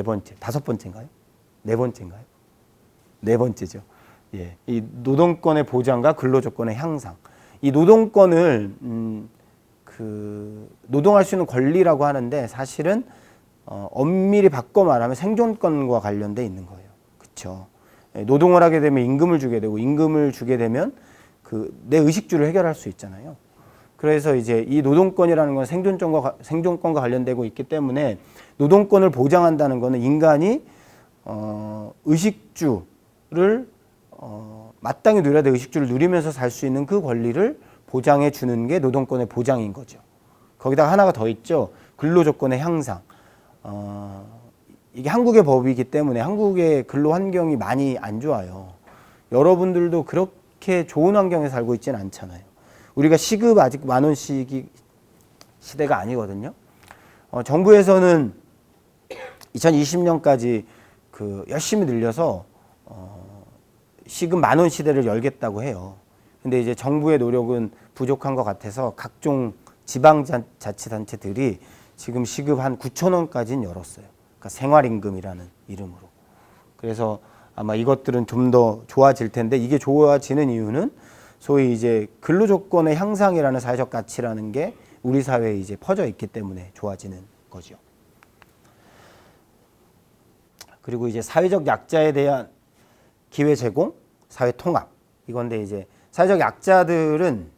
네 번째, 다섯 번째인가요? 네 번째인가요? 네 번째죠. 예, 이 노동권의 보장과 근로조건의 향상. 이 노동권을 음, 그 노동할 수 있는 권리라고 하는데 사실은 어, 엄밀히 바꿔 말하면 생존권과 관련돼 있는 거예요. 그렇죠? 노동을 하게 되면 임금을 주게 되고 임금을 주게 되면 그 내 의식주를 해결할 수 있잖아요. 그래서 이제 이 노동권이라는 건 생존권과 가- 생존권과 관련되고 있기 때문에 노동권을 보장한다는 것은 인간이 어, 의식주를 어, 마땅히 누려야 될 의식주를 누리면서 살 수 있는 그 권리를 보장해 주는 게 노동권의 보장인 거죠. 거기다가 하나가 더 있죠. 근로조건의 향상. 어, 이게 한국의 법이기 때문에 한국의 근로 환경이 많이 안 좋아요. 여러분들도 그렇게 좋은 환경에 살고 있지는 않잖아요. 우리가 시급 아직 만 원씩이 시대가 아니거든요. 어, 정부에서는 2020년까지 그 열심히 늘려서 어, 시급 만 원 시대를 열겠다고 해요. 근데 이제 정부의 노력은 부족한 것 같아서 각종 지방자치단체들이 지금 시급 한 9천 원까지는 열었어요. 그러니까 생활임금이라는 이름으로. 그래서 아마 이것들은 좀 더 좋아질 텐데 이게 좋아지는 이유는 소위 이제 근로 조건의 향상이라는 사회적 가치라는 게 우리 사회에 이제 퍼져 있기 때문에 좋아지는 거죠. 그리고 이제 사회적 약자에 대한 기회 제공, 사회 통합 이건데 이제 사회적 약자들은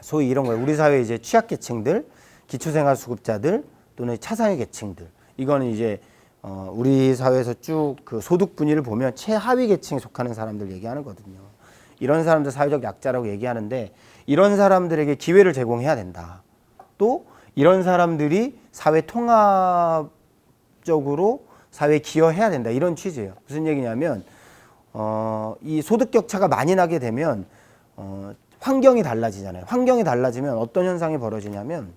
소위 이런 거예요. 우리 사회 이제 취약계층들, 기초생활수급자들 또는 차상위 계층들 이거는 이제 어, 우리 사회에서 쭉 그 소득 분위를 보면 최하위 계층에 속하는 사람들 얘기하는 거거든요. 이런 사람들 사회적 약자라고 얘기하는데 이런 사람들에게 기회를 제공해야 된다. 또 이런 사람들이 사회 통합적으로 사회에 기여해야 된다. 이런 취지예요. 무슨 얘기냐면 어, 이 소득 격차가 많이 나게 되면 어, 환경이 달라지잖아요. 환경이 달라지면 어떤 현상이 벌어지냐면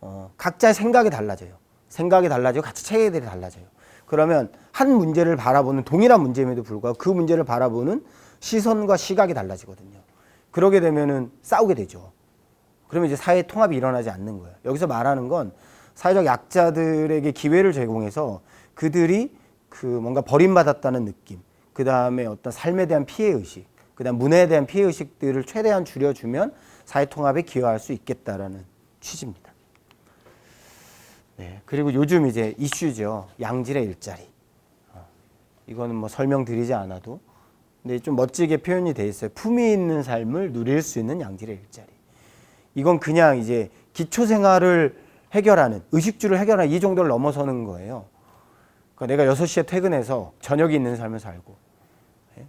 어, 각자의 생각이 달라져요. 생각이 달라지고 같이 체계들이 달라져요. 그러면 한 문제를 바라보는 동일한 문제임에도 불구하고 그 문제를 바라보는 시선과 시각이 달라지거든요. 그러게 되면은 싸우게 되죠. 그러면 이제 사회 통합이 일어나지 않는 거예요. 여기서 말하는 건 사회적 약자들에게 기회를 제공해서 그들이 그 뭔가 버림받았다는 느낌, 그 다음에 어떤 삶에 대한 피해 의식, 그 다음 문화에 대한 피해 의식들을 최대한 줄여주면 사회 통합에 기여할 수 있겠다라는 취지입니다. 네, 그리고 요즘 이제 이슈죠. 양질의 일자리. 어, 이거는 뭐 설명드리지 않아도 근데 좀 멋지게 표현이 돼 있어요. 품위 있는 삶을 누릴 수 있는 양질의 일자리. 이건 그냥 이제 기초 생활을 해결하는 의식주를 해결하는 이 정도를 넘어서는 거예요. 그러니까 내가 6시에 퇴근해서 저녁이 있는 삶을 살고 예?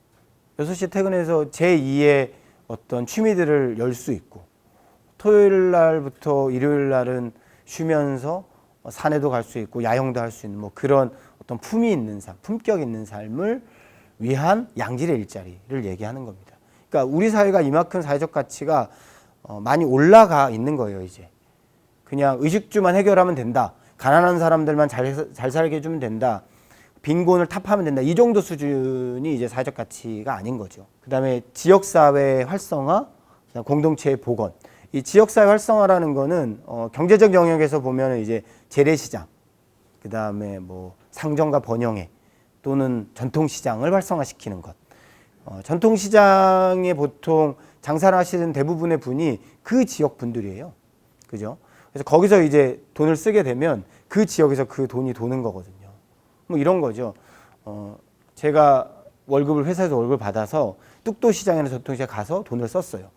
6시에 퇴근해서 제2의 어떤 취미들을 열 수 있고 토요일 날부터 일요일 날은 쉬면서 산에도 갈 수 있고 야영도 할 수 있는 뭐 그런 어떤 품이 있는 삶, 품격 있는 삶을 위한 양질의 일자리를 얘기하는 겁니다. 그러니까 우리 사회가 이만큼 사회적 가치가 어, 많이 올라가 있는 거예요, 이제. 그냥 의식주만 해결하면 된다. 가난한 사람들만 잘, 잘 살게 해주면 된다. 빈곤을 타파하면 된다. 이 정도 수준이 이제 사회적 가치가 아닌 거죠. 그 다음에 지역사회 활성화, 공동체의 복원. 이 지역사회 활성화라는 거는 어, 경제적 영역에서 보면 이제 재래시장, 그 다음에 뭐 상점과 번영회 또는 전통시장을 활성화시키는 것. 어, 전통시장에 보통 장사를 하시는 대부분의 분이 그 지역 분들이에요. 그죠? 그래서 거기서 이제 돈을 쓰게 되면 그 지역에서 그 돈이 도는 거거든요. 뭐 이런 거죠. 어, 제가 월급을 회사에서 월급을 받아서 뚝도 시장이나 전통시장 가서 돈을 썼어요.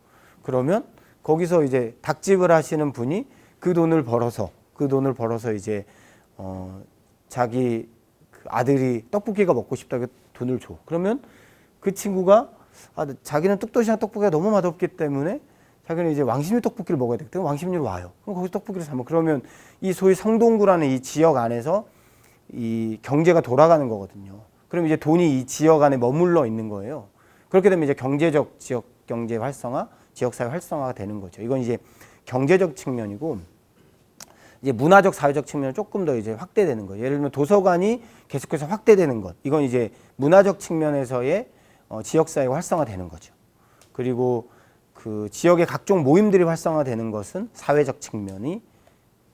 그러면 거기서 이제 닭집을 하시는 분이 그 돈을 벌어서 그 돈을 벌어서 이제 어, 자기 그 아들이 떡볶이가 먹고 싶다고 돈을 줘. 그러면 그 친구가 아, 자기는 뚝도시장 떡볶이가 너무 맛없기 때문에 자기는 이제 왕십리 떡볶이를 먹어야 때문에 왕십리로 와요. 그럼 거기서 떡볶이를 사 먹. 그러면 이 소위 성동구라는 이 지역 안에서 이 경제가 돌아가는 거거든요. 그럼 이제 돈이 이 지역 안에 머물러 있는 거예요. 그렇게 되면 이제 경제적 지역 경제 활성화, 지역 사회 활성화가 되는 거죠. 이건 이제 경제적 측면이고 이제 문화적 사회적 측면은 조금 더 이제 확대되는 거예요. 예를 들면 도서관이 계속해서 확대되는 것. 이건 이제 문화적 측면에서의 어, 지역 사회가 활성화되는 거죠. 그리고 그 지역의 각종 모임들이 활성화되는 것은 사회적 측면이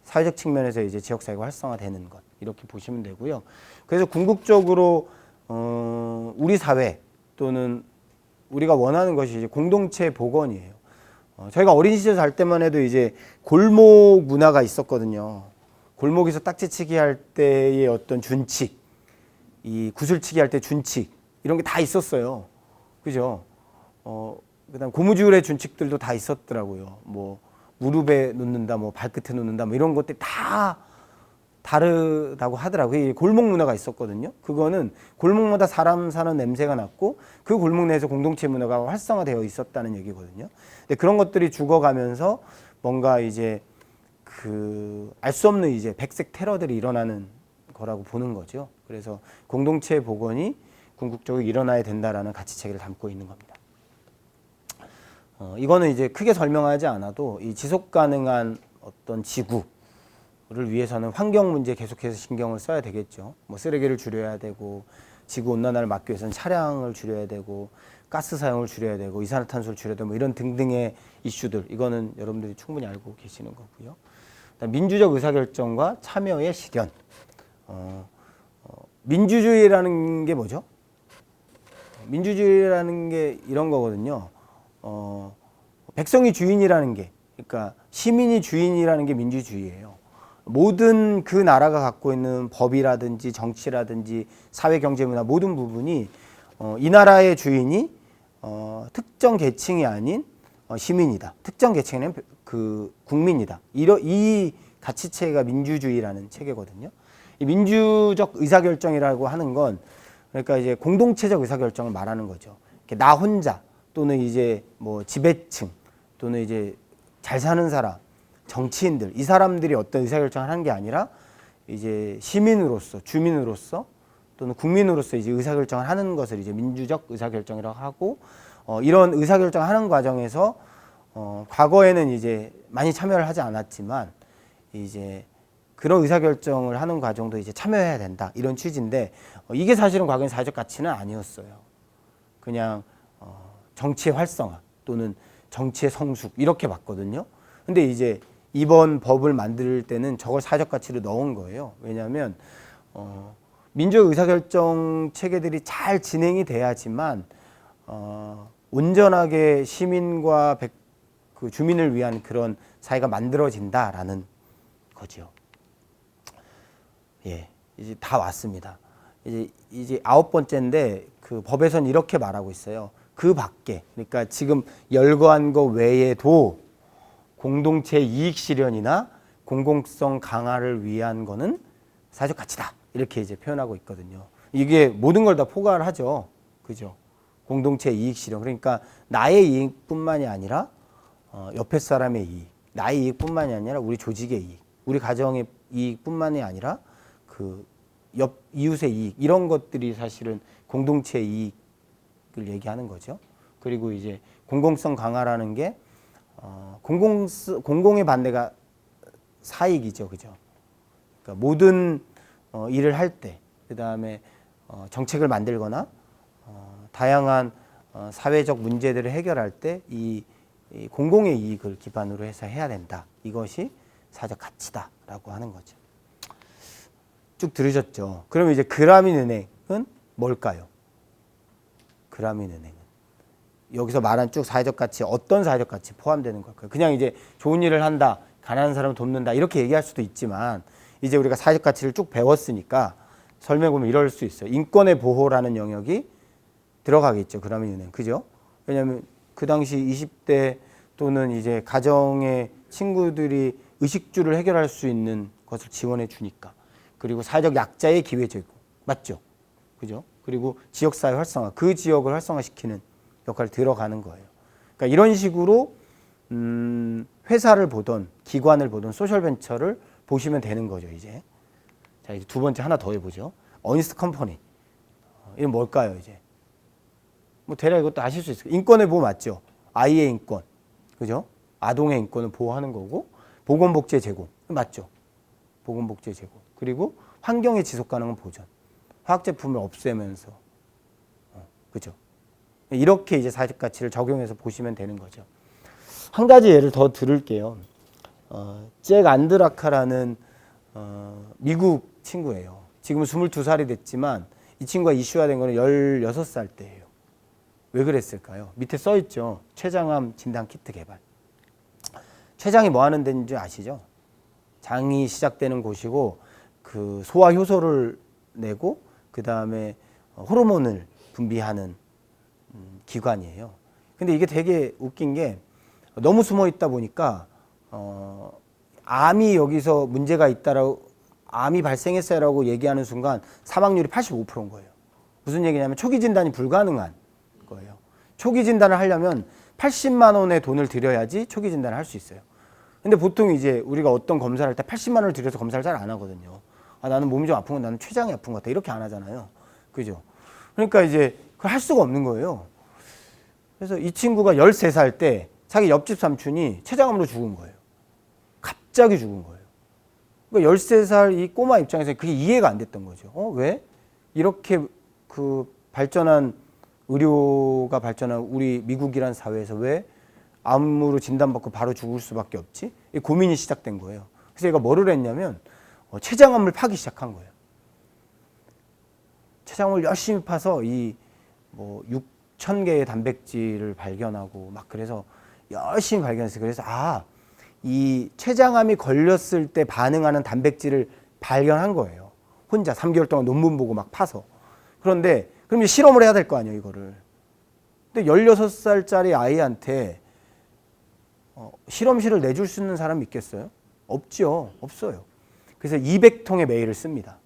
사회적 측면에서 이제 지역 사회가 활성화되는 것. 이렇게 보시면 되고요. 그래서 궁극적으로 어, 우리 사회 또는 우리가 원하는 것이 이제 공동체 복원이에요. 어, 저희가 어린 시절 살 때만 해도 이제 골목 문화가 있었거든요. 골목에서 딱지치기 할 때의 어떤 준칙, 이 구슬치기 할 때 준칙 이런 게 다 있었어요. 그죠? 어, 그다음 고무줄의 준칙들도 다 있었더라고요. 뭐 무릎에 놓는다, 뭐 발끝에 놓는다, 뭐 이런 것들 다 다르다고 하더라고요. 이 골목 문화가 있었거든요. 그거는 골목마다 사람 사는 냄새가 났고 그 골목 내에서 공동체 문화가 활성화되어 있었다는 얘기거든요. 근데 그런 것들이 죽어가면서 뭔가 이제 그 알 수 없는 이제 백색 테러들이 일어나는 거라고 보는 거죠. 그래서 공동체 복원이 궁극적으로 일어나야 된다라는 가치 체계를 담고 있는 겁니다. 어, 이거는 이제 크게 설명하지 않아도 이 지속 가능한 어떤 지구 를 위해서는 환경 문제 계속해서 신경을 써야 되겠죠. 뭐 쓰레기를 줄여야 되고 지구 온난화를 막기 위해서는 차량을 줄여야 되고 가스 사용을 줄여야 되고 이산화탄소를 줄여야 되고 뭐 이런 등등의 이슈들 이거는 여러분들이 충분히 알고 계시는 거고요. 민주적 의사결정과 참여의 실현. 어, 어, 민주주의라는 게 뭐죠? 민주주의라는 게 이런 거거든요. 어, 백성이 주인이라는 게, 그러니까 시민이 주인이라는 게 민주주의예요. 모든 그 나라가 갖고 있는 법이라든지 정치라든지 사회 경제 문화 모든 부분이 어, 이 나라의 주인이 어, 특정 계층이 아닌 어, 시민이다. 특정 계층은 그 국민이다. 이러, 이 가치 체계가 민주주의라는 체계거든요. 이 민주적 의사결정이라고 하는 건 그러니까 이제 공동체적 의사결정을 말하는 거죠. 나 혼자 또는 이제 뭐 지배층 또는 이제 잘 사는 사람, 정치인들 이 사람들이 어떤 의사결정을 하는 게 아니라 이제 시민으로서 주민으로서 또는 국민으로서 이제 의사결정을 하는 것을 이제 민주적 의사결정이라고 하고 어, 이런 의사결정을 하는 과정에서 어, 과거에는 이제 많이 참여를 하지 않았지만 이제 그런 의사결정을 하는 과정도 이제 참여해야 된다 이런 취지인데 어, 이게 사실은 과거엔 사회적 가치는 아니었어요. 그냥 어, 정치의 활성화 또는 정치의 성숙 이렇게 봤거든요. 근데 이제 이번 법을 만들 때는 저걸 사회적 가치로 넣은 거예요. 왜냐하면 어, 민주 의사결정 체계들이 잘 진행이 돼야지만 어, 온전하게 시민과 백, 그 주민을 위한 그런 사회가 만들어진다라는 거죠. 예, 이제 다 왔습니다. 이제 이제 아홉 번째인데 그 법에선 이렇게 말하고 있어요. 그 밖에 그러니까 지금 열거한 거 외에도 공동체 이익 실현이나 공공성 강화를 위한 거는 사회적 가치다 이렇게 이제 표현하고 있거든요. 이게 모든 걸 다 포괄 하죠. 그죠? 공동체 이익 실현 그러니까 나의 이익뿐만이 아니라 어, 옆에 사람의 이익, 나의 이익뿐만이 아니라 우리 조직의 이익, 우리 가정의 이익뿐만이 아니라 그 옆 이웃의 이익 이런 것들이 사실은 공동체 이익을 얘기하는 거죠. 그리고 이제 공공성 강화라는 게 어, 공공 공공의 반대가 사익이죠, 그죠? 그러니까 모든 어, 일을 할 때, 그 다음에 어, 정책을 만들거나 어, 다양한 어, 사회적 문제들을 해결할 때이 공공의 이익을 기반으로 해서 해야 된다. 이것이 사적 가치다라고 하는 거죠. 쭉 들으셨죠? 그러면 이제 그라민 은행은 뭘까요? 그라민 은행은 여기서 말한 쭉 사회적 가치 어떤 사회적 가치 포함되는 걸까요? 그냥 이제 좋은 일을 한다, 가난한 사람을 돕는다 이렇게 얘기할 수도 있지만 이제 우리가 사회적 가치를 쭉 배웠으니까 설명해 보면 이럴 수 있어요. 인권의 보호라는 영역이 들어가겠죠. 그라민 은행 그죠? 왜냐하면 그 당시 20대 또는 이제 가정의 친구들이 의식주를 해결할 수 있는 것을 지원해 주니까 그리고 사회적 약자의 기회 제공 맞죠? 그죠? 그리고 지역사회 활성화 그 지역을 활성화시키는 역할을 들어가는 거예요. 그러니까 이런 식으로 음, 회사를 보던 기관을 보던 소셜 벤처를 보시면 되는 거죠 이제. 자 이제 두 번째 하나 더 해보죠. 어니스트 컴퍼니 어, 이건 뭘까요 이제? 뭐 대략 이것도 아실 수 있어요. 인권의 보호 맞죠? 아이의 인권, 그죠? 아동의 인권을 보호하는 거고 보건복지 제공 맞죠? 보건복지 제공 그리고 환경의 지속 가능한 보전, 화학 제품을 없애면서, 어, 그죠? 이렇게 이제 사회적 가치를 적용해서 보시면 되는 거죠. 한 가지 예를 더 들을게요. 어, 잭 안드라카라는 어, 미국 친구예요. 지금 22살이 됐지만 이 친구가 이슈화된 거는 16살 때예요. 왜 그랬을까요? 밑에 써 있죠. 췌장암 진단 키트 개발. 췌장이 뭐 하는 데인지 아시죠? 장이 시작되는 곳이고 그 소화 효소를 내고 그 다음에 호르몬을 분비하는 음, 기관이에요. 근데 이게 되게 웃긴 게 너무 숨어 있다 보니까 어, 암이 여기서 문제가 있다라고 암이 발생했어요라고 얘기하는 순간 사망률이 85%인 거예요. 무슨 얘기냐면 초기 진단이 불가능한 거예요. 초기 진단을 하려면 80만 원의 돈을 들여야지 초기 진단을 할 수 있어요. 근데 보통 이제 우리가 어떤 검사를 할 때 80만 원을 들여서 검사를 잘 안 하거든요. 아, 나는 몸이 좀 아픈 건 나는 췌장이 아픈 것 같다. 이렇게 안 하잖아요. 그죠? 그러니까 이제 그걸 할 수가 없는 거예요. 그래서 이 친구가 13살 때 자기 옆집 삼촌이 췌장암으로 죽은 거예요. 갑자기 죽은 거예요. 그러니까 13살 이 꼬마 입장에서 그게 이해가 안 됐던 거죠. 어, 왜? 이렇게 그 발전한 의료가 발전한 우리 미국이란 사회에서 왜 암으로 진단받고 바로 죽을 수밖에 없지? 이 고민이 시작된 거예요. 그래서 얘가 뭐를 했냐면 어, 췌장암을 파기 시작한 거예요. 췌장암을 열심히 파서 이뭐6 천 개의 단백질을 발견하고 막 그래서 열심히 발견했어요. 그래서 아, 이 췌장암이 걸렸을 때 반응하는 단백질을 발견한 거예요. 혼자 3개월 동안 논문 보고 막 파서. 그런데 그럼 이제 실험을 해야 될 거 아니에요, 이거를. 근데 16살짜리 아이한테 어, 실험실을 내줄 수 있는 사람 있겠어요? 없죠. 없어요. 그래서 200통의 메일을 씁니다.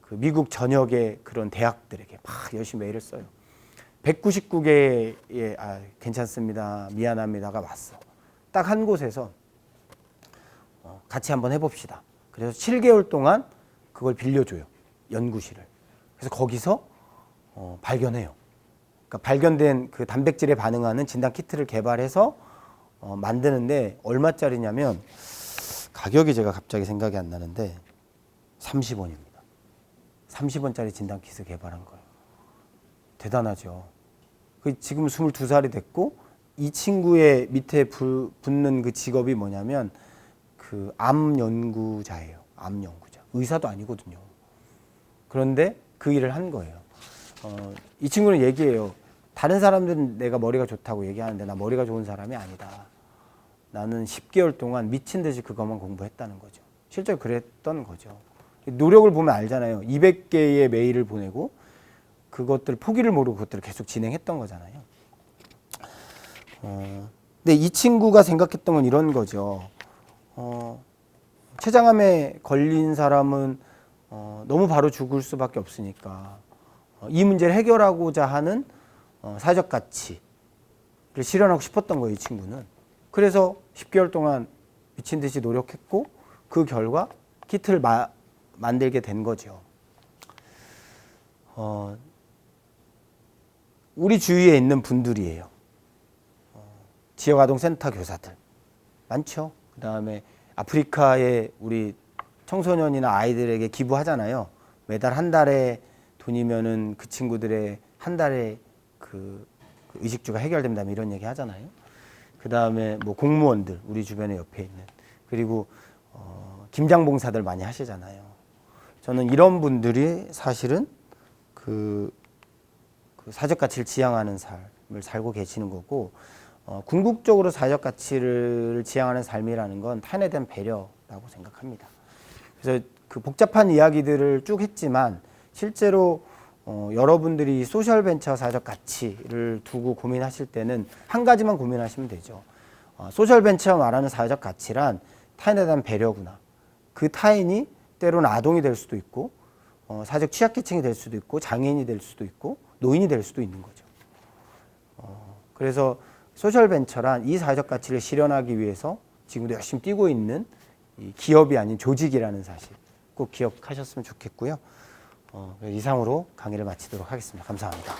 그 미국 전역의 그런 대학들에게 막 열심히 메일을 써요. 199개의 아, 괜찮습니다. 미안합니다가 왔어. 딱 한 곳에서 어, 같이 한번 해봅시다. 그래서 7개월 동안 그걸 빌려줘요. 연구실을. 그래서 거기서 어, 발견해요. 그러니까 발견된 그 단백질에 반응하는 진단 키트를 개발해서 어, 만드는데 얼마짜리냐면 가격이 제가 갑자기 생각이 안 나는데 30원입니다. 30원짜리 진단 키트 개발한 거예요. 대단하죠. 그 지금 22살이 됐고 이 친구의 밑에 부, 붙는 그 직업이 뭐냐면 그 암 연구자예요. 암 연구자. 의사도 아니거든요. 그런데 그 일을 한 거예요. 어, 이 친구는 얘기해요. 다른 사람들은 내가 머리가 좋다고 얘기하는데 나 머리가 좋은 사람이 아니다. 나는 10개월 동안 미친 듯이 그것만 공부했다는 거죠. 실제로 그랬던 거죠. 노력을 보면 알잖아요. 200개의 메일을 보내고 그것들 포기를 모르고 그것들을 계속 진행했던 거잖아요. 어, 근데 이 친구가 생각했던 건 이런 거죠. 어, 췌장암에 걸린 사람은 어, 너무 바로 죽을 수밖에 없으니까 어, 이 문제를 해결하고자 하는 어, 사회적 가치를 실현하고 싶었던 거예요, 이 친구는. 그래서 10개월 동안 미친 듯이 노력했고 그 결과 키트를 마, 만들게 된 거죠. 어, 우리 주위에 있는 분들이에요. 어, 지역아동센터 교사들 많죠. 그 다음에 아프리카에 우리 청소년이나 아이들에게 기부하잖아요. 매달 한 달에 돈이면은 그 친구들의 한 달에 그, 그 의식주가 해결된다 면 이런 얘기 하잖아요. 그 다음에 뭐 공무원들 우리 주변에 옆에 있는 그리고 어, 김장봉사들 많이 하시잖아요. 저는 이런 분들이 사실은 그, 그 사적 가치를 지향하는 삶을 살고 계시는 거고 어, 궁극적으로 사적 가치를 지향하는 삶이라는 건 타인에 대한 배려라고 생각합니다. 그래서 그 복잡한 이야기들을 쭉 했지만 실제로 어, 여러분들이 소셜 벤처 사적 가치를 두고 고민하실 때는 한 가지만 고민하시면 되죠. 어, 소셜 벤처 말하는 사회적 가치란 타인에 대한 배려구나. 그 타인이 때로는 아동이 될 수도 있고 어, 사회적 취약계층이 될 수도 있고 장애인이 될 수도 있고 노인이 될 수도 있는 거죠. 어, 그래서 소셜 벤처란 이 사회적 가치를 실현하기 위해서 지금도 열심히 뛰고 있는 이 기업이 아닌 조직이라는 사실 꼭 기억하셨으면 좋겠고요. 어, 이상으로 강의를 마치도록 하겠습니다. 감사합니다.